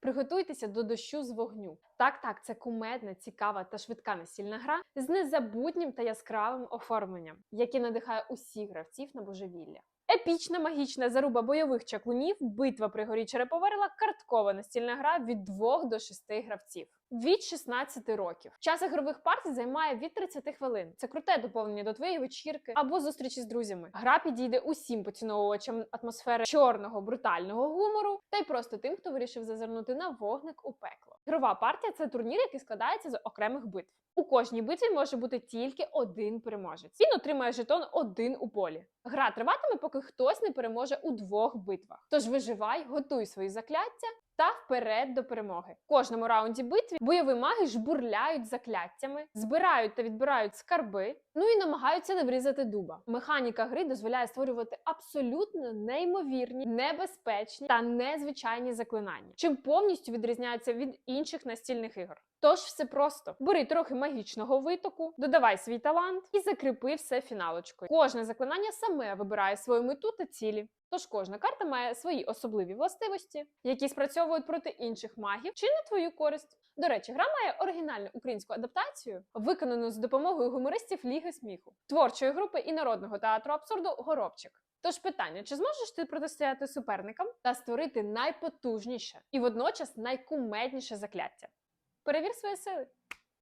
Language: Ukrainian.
Приготуйтеся до дощу з вогню. Так, так, це кумедна, цікава та швидка настільна гра з незабутнім та яскравим оформленням, яке надихає усіх гравців на божевілля. Епічна магічна заруба бойових чаклунів, битва при горі Череповерла, карткова настільна гра від 2 до 6 гравців. Від 16 років. Час ігрових партій займає від 30 хвилин. Це круте доповнення до твоєї вечірки або зустрічі з друзями. Гра підійде усім поціновувачам атмосфери чорного брутального гумору, та й просто тим, хто вирішив зазирнути на вогник у пекло. Ігрова партія це турнір, який складається з окремих битв. У кожній битві може бути тільки один переможець. Він отримає жетон один у полі. Гра триватиме, поки хтось не переможе у двох битвах. Тож виживай, готуй свої закляття та вперед до перемоги. В кожному раунді битві бойові маги жбурляють закляттями, збирають та відбирають скарби, ну і намагаються не врізати дуба. Механіка гри дозволяє створювати абсолютно неймовірні, небезпечні та незвичайні заклинання, чим повністю відрізняється від інших настільних ігор. Тож все просто бери трохи магічного витоку, додавай свій талант і закріпи все фіналочкою. Кожне заклинання саме вибирає свою мету та цілі. Тож кожна карта має свої особливі властивості, які спрацьовують проти інших магів чи на твою користь. До речі, гра має оригінальну українську адаптацію, виконану з допомогою гумористів Ліги сміху, творчої групи і народного театру абсурду Горобчик. Тож питання: чи зможеш ти протистояти суперникам та створити найпотужніше і водночас найкумедніше закляття? Перевір свої сили.